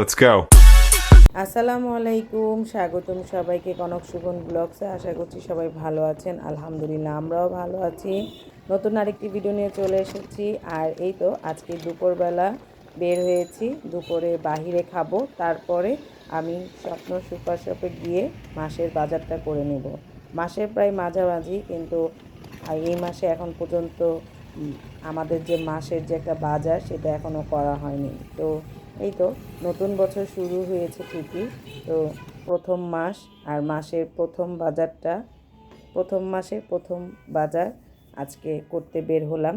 Let's go. আসসালামু আলাইকুম, স্বাগতম সবাইকে কনক সুগন ব্লগসে। আশা করছি সবাই ভালো আছেন। আলহামদুলিল্লাহ, আমরাও ভালো আছি। নতুন আরেকটি ভিডিও নিয়ে চলে এসেছি। আর এই তো, আজকে দুপুরবেলা বের হয়েছি। দুপুরে বাহিরে খাব, তারপরে আমি স্বপ্ন সুপার শপে গিয়ে মাসের বাজারটা করে নেব। মাসের প্রায় মাঝামাঝি, কিন্তু এই মাসে এখন পর্যন্ত আমাদের যে মাসের যে একটা বাজার, সেটা এখনও করা হয়নি। তো এই তো, নতুন বছর শুরু হয়েছে ঠিকই। তো প্রথম মাস আর মাসের প্রথম বাজারটা, প্রথম মাসের প্রথম বাজার আজকে করতে বের হলাম।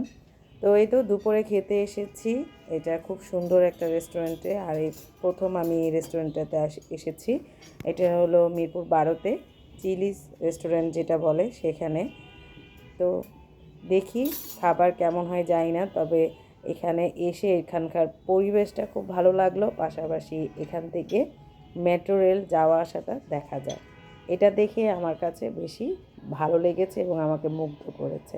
তো এই তো দুপুরে খেতে এসেছি। এটা খুব সুন্দর একটা রেস্টুরেন্টে আর এই প্রথম আমি এই রেস্টুরেন্টটাতে এসেছি। এটা হলো মিরপুর বারোতে চিলিস রেস্টুরেন্ট যেটা বলে সেখানে। তো দেখি খাবার কেমন হয় জানি না, তবে এখানে এসে এখানকার পরিবেশটা খুব ভালো লাগল। পাশাপাশি এখান থেকে মেট্রো রেল যাওয়া আসাটা দেখা যায়। এটা দেখে আমার কাছে বেশি ভালো লেগেছে এবং আমাকে মুগ্ধ করেছে।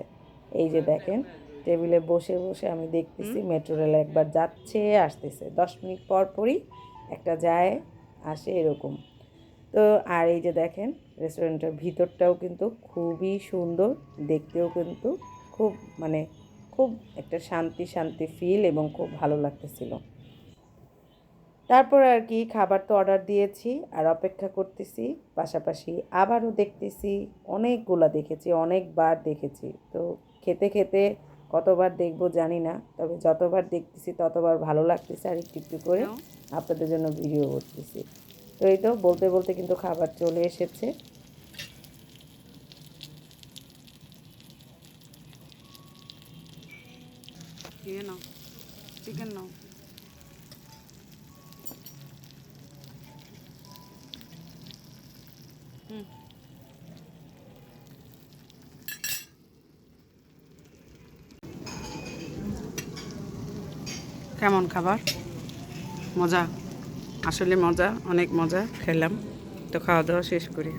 এই যে দেখেন টেবিলে বসে বসে আমি দেখতেছি মেট্রো রেল একবার যাচ্ছে আসতেছে। দশ মিনিট পর পরই একটা যায় আসে এরকম। তো আর এই যে দেখেন রেস্টুরেন্টের ভিতরটাও কিন্তু খুবই সুন্দর দেখতেও কিন্তু খুব মানে খুব একটা শান্তি শান্তি ফিল এবং খুব ভালো লাগতেছিল। তারপর আর কি খাবার তো অর্ডার দিয়েছি আর অপেক্ষা করতেছি পাশাপাশি আবারও দেখতেছি অনেকগুলা দেখেছি অনেকবার দেখেছি। তো খেতে খেতে কতবার দেখব জানি না তবে যতবার দেখতেছি ততবার ভালো লাগতেছে আর একটু একটু করে আপনাদের জন্য ভিডিও করতেছি। তো এই তো বলতে বলতে কিন্তু খাবার চলে এসেছে। ইয়ে নাও চিকেন নাও। কেমন খাবার? মজা। আসলে মজা, অনেক মজা। খেলাম। তো খাওয়া দাওয়া শেষ করি।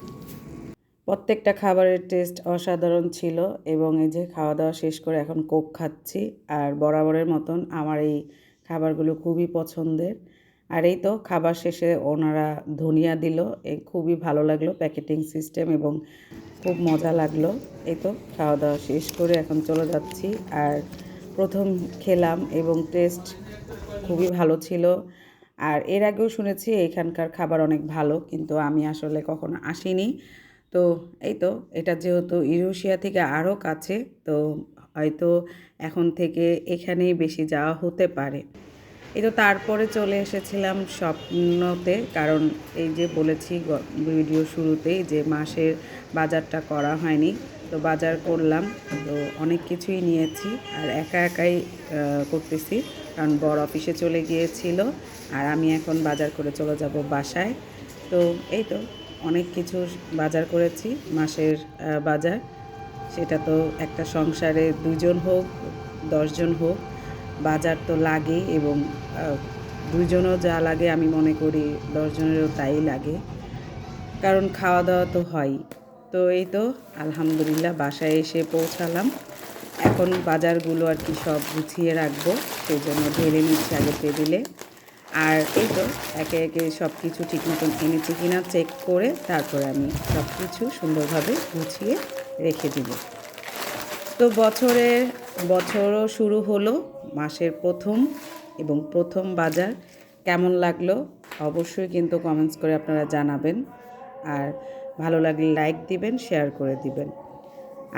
প্রত্যেকটা খাবারের টেস্ট অসাধারণ ছিল এবং এই যে খাওয়া দাওয়া শেষ করে এখন কোক খাচ্ছি। আর বরাবরের মতন আমার এই খাবারগুলো খুবই পছন্দের। আর এই তো খাবার শেষে ওনারা ধনিয়া দিল এই খুবই ভালো লাগল প্যাকেটিং সিস্টেম এবং খুব মজা লাগল। এই তো খাওয়া দাওয়া শেষ করে এখন চলে যাচ্ছি। আর প্রথম খেলাম এবং টেস্ট খুবই ভালো ছিল। আর এর আগেও শুনেছি এখানকার খাবার অনেক ভালো, কিন্তু আমি আসলে কখনো আসিনি। তো এই তো, এটা যেহেতু ইউরোশিয়া থেকে আরও কাছে, তো হয়তো এখন থেকে এখানেই বেশি যাওয়া হতে পারে। এই তো তারপরে চলে এসেছিলাম স্বপ্নতে, কারণ এই যে বলেছি ভিডিও শুরুতেই যে মাসের বাজারটা করা হয়নি, তো বাজার করলাম, তো অনেক কিছুই নিয়েছি, আর একা একাই করতেছি, কারণ বড় অফিসে চলে গিয়েছিল, আর আমি এখন বাজার করে চলে যাব বাসায়, তো এই তো। অনেক কিছু বাজার করেছি, মাসের বাজার। সেটা তো একটা সংসারে দুজন হোক, দশজন হোক, বাজার তো লাগেই এবং দুজনও যা লাগে আমি মনে করি দশজনেরও তাই লাগে। কারণ খাওয়া দাওয়া তো হয়। তো এই তো আলহামদুলিল্লাহ বাসায় এসে পৌঁছালাম। এখন বাজারগুলো আর কি সব গুছিয়ে রাখব, সেই জন্য ঢেলে নিচ্ছি আগে টেবিলে। আর এই তো, একে একে সব কিছু ঠিক মতন এনেছি কিনা চেক করে তারপরে আমি সব কিছু সুন্দরভাবে গুছিয়ে রেখে দিব। তো বছরে বছরও শুরু হলো, মাসের প্রথম এবং প্রথম বাজার। কেমন লাগল? অবশ্যই কিন্তু কমেন্টস করে আপনারা জানাবেন। আর ভালো লাগলে লাইক দিবেন শেয়ার করে দিবেন।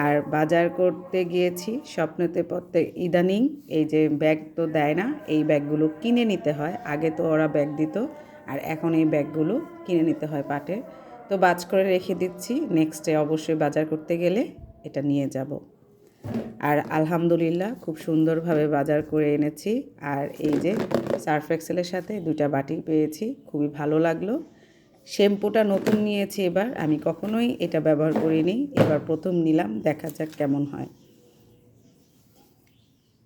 আর বাজার করতে গিয়েছি স্বপ্নতে প্রত্যেক ইদানিং এই যে ব্যাগ তো দেয় না, এই ব্যাগগুলো কিনে নিতে হয়। আগে তো ওরা ব্যাগ দিত আর এখন এই ব্যাগগুলো কিনে নিতে হয় পাটের তো বাজ করে রেখে দিচ্ছি নেক্সটে অবশ্যই বাজার করতে গেলে এটা নিয়ে যাব। আর আলহামদুলিল্লাহ খুব সুন্দরভাবে বাজার করে এনেছি। আর এই যে সার্ফ এক্সেলের সাথে দুইটা বাটি পেয়েছি, খুবই ভালো লাগল। শ্যাম্পুটা নতুন নিয়েছি এবার। আমি কখনোই এটা ব্যবহার করিনি। এবার প্রথম নিলাম, দেখা যাক কেমন হয়।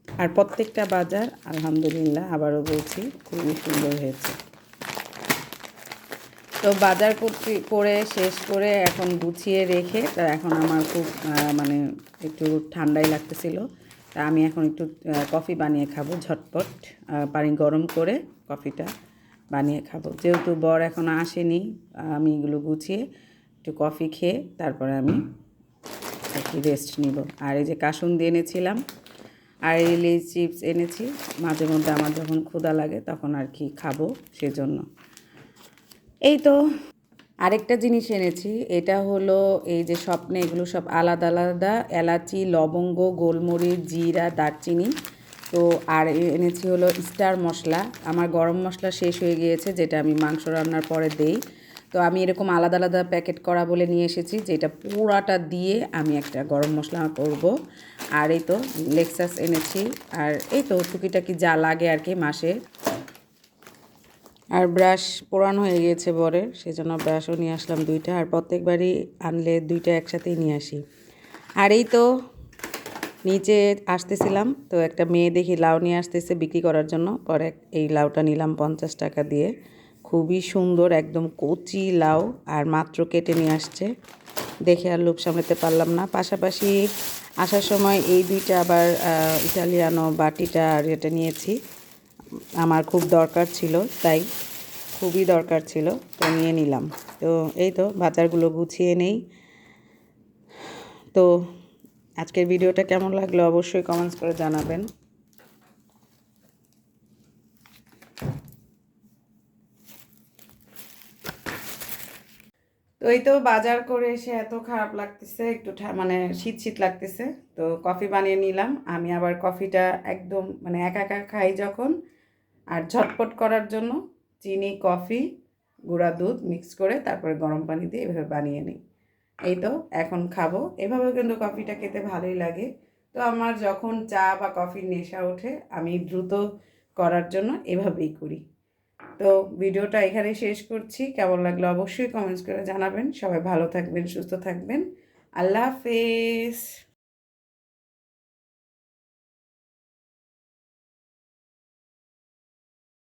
আর প্রত্যেকটা বাজার, আলহামদুলিল্লাহ, আবারও বলছি, খুবই সুন্দর হয়েছে। তো বাজার করতে, করে, শেষ করে এখন গুছিয়ে রেখে, তা এখন আমার খুব মানে একটু ঠান্ডাই লাগতেছিল। তা আমি এখন একটু কফি বানিয়ে খাব ঝটপট। পানি গরম করে কফিটা বানিয়ে খাব। যেহেতু বর এখনও আসেনি, আমি এগুলো গুছিয়ে একটু কফি খেয়ে তারপরে আমি একটু রেস্ট নিব। আর এই যে কাসুন্দি এনেছিলাম, আর এই চিপস এনেছি, মাঝে মধ্যে আমার যখন ক্ষুধা লাগে তখন আর কি খাব সেজন্য। এই তো আরেকটা জিনিস এনেছি, এটা হলো এই যে স্বপ্নে এগুলো সব আলাদা আলাদা, এলাচি, লবঙ্গ, গোলমরিচ, জিরা, দারচিনি তো আর এনেছি হলো স্টার মশলা। আমার গরম মশলা শেষ হয়ে গিয়েছে, যেটা আমি মাংস রান্নার পরে দেই। তো আমি এরকম আলাদা আলাদা প্যাকেট করা বলে নিয়ে এসেছি, যেটা পুরাটা দিয়ে আমি একটা গরম মশলা করব। আর এই তো লেক্সাস এনেছি, আর এই তো টুকিটাকি যা লাগে আর কি মাসে। আর ব্রাশ পোড়ানো হয়ে গিয়েছে বরের, সেজন্য ব্রাশও নিয়ে আসলাম দুইটা, আর প্রত্যেকবারই আনলে দুইটা একসাথেই নিয়ে আসি। আর এই তো নিচে আসতেছিলাম, তো একটা মেয়ে দেখি লাউ নিয়ে আসতেছে বিক্রি করার জন্য। পরে এই লাউটা নিলাম পঞ্চাশ টাকা দিয়ে। খুবই সুন্দর, একদম কচি লাউ, আর মাত্র কেটে নিয়ে আসছে। দেখে আর লোভ সামলাতে পারলাম না। পাশাপাশি আসার সময় এই দুইটা আবার ইটালিয়ানো বাটিটা আর এটা নিয়েছি। আমার খুব দরকার ছিল, তাই খুবই দরকার ছিল, তো নিয়ে নিলাম। তো এই তো বাজারগুলো গুছিয়ে নেই। তো আজকের ভিডিওটা কেমন লাগল অবশ্যই কমেন্টস করে জানাবেন। তো এই তো বাজার করে এসে এত খারাপ লাগতেছে, একটু মানে শীত শীত লাগতেছে। তো কফি বানিয়ে নিলাম। আমি আবার কফিটা একদম মানে একা একা খাই যখন। আর ঝটপট করার জন্য চিনি, কফি, গুঁড়া দুধ মিক্স করে তারপরে গরম পানি দিয়ে এভাবে বানিয়ে নিই। এই তো, এখন খাব। এভাবে কিন্তু কফিটা খেতে ভালোই লাগে। তো আমার যখন চা বা কফির নেশা ওঠে, আমি দ্রুত করার জন্য এভাবেই করি। তো ভিডিওটা এখানে শেষ করছি। কেমন লাগল অবশ্যই কমেন্টস করে জানাবেন। সবাই ভালো থাকবেন, সুস্থ থাকবেন। আল্লাহ হাফেজ।